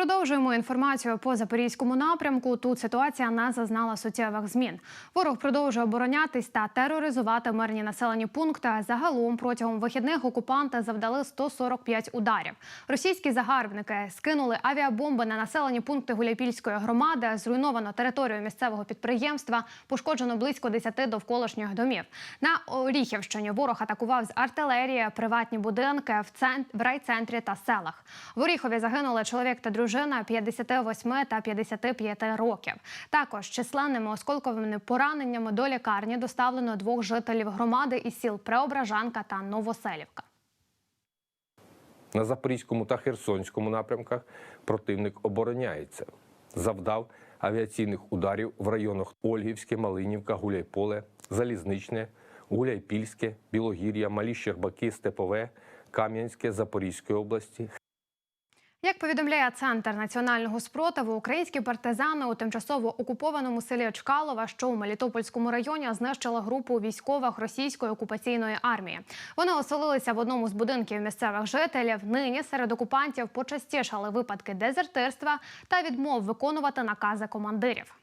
Продовжуємо інформацію по запорізькому напрямку. Тут ситуація не зазнала суттєвих змін. Ворог продовжує оборонятись та тероризувати мирні населені пункти. Загалом протягом вихідних окупанти завдали 145 ударів. Російські загарбники скинули авіабомби на населені пункти Гуляйпільської громади. Зруйновано територію місцевого підприємства. Пошкоджено близько 10 довколишніх домів. На Оріхівщині ворог атакував з артилерії приватні будинки в цент... в райцентрі та селах. В Оріхові загинули чоловік та дружина 58 та 55 років. Також численними осколковими пораненнями до лікарні доставлено двох жителів громади із сіл Преображанка та Новоселівка. На Запорізькому та Херсонському напрямках противник обороняється. Завдав авіаційних ударів в районах Ольгівське, Малинівка, Гуляйполе, Залізничне, Гуляйпільське, Білогір'я, Малі Щербаки, Степове, Кам'янське, Запорізької області, Як повідомляє центр національного спротиву, українські партизани у тимчасово окупованому селі Чкалова, що у Мелітопольському районі, знищили групу військових російської окупаційної армії. Вони оселилися в одному з будинків місцевих жителів. Нині серед окупантів почастішали випадки дезертирства та відмов виконувати накази командирів.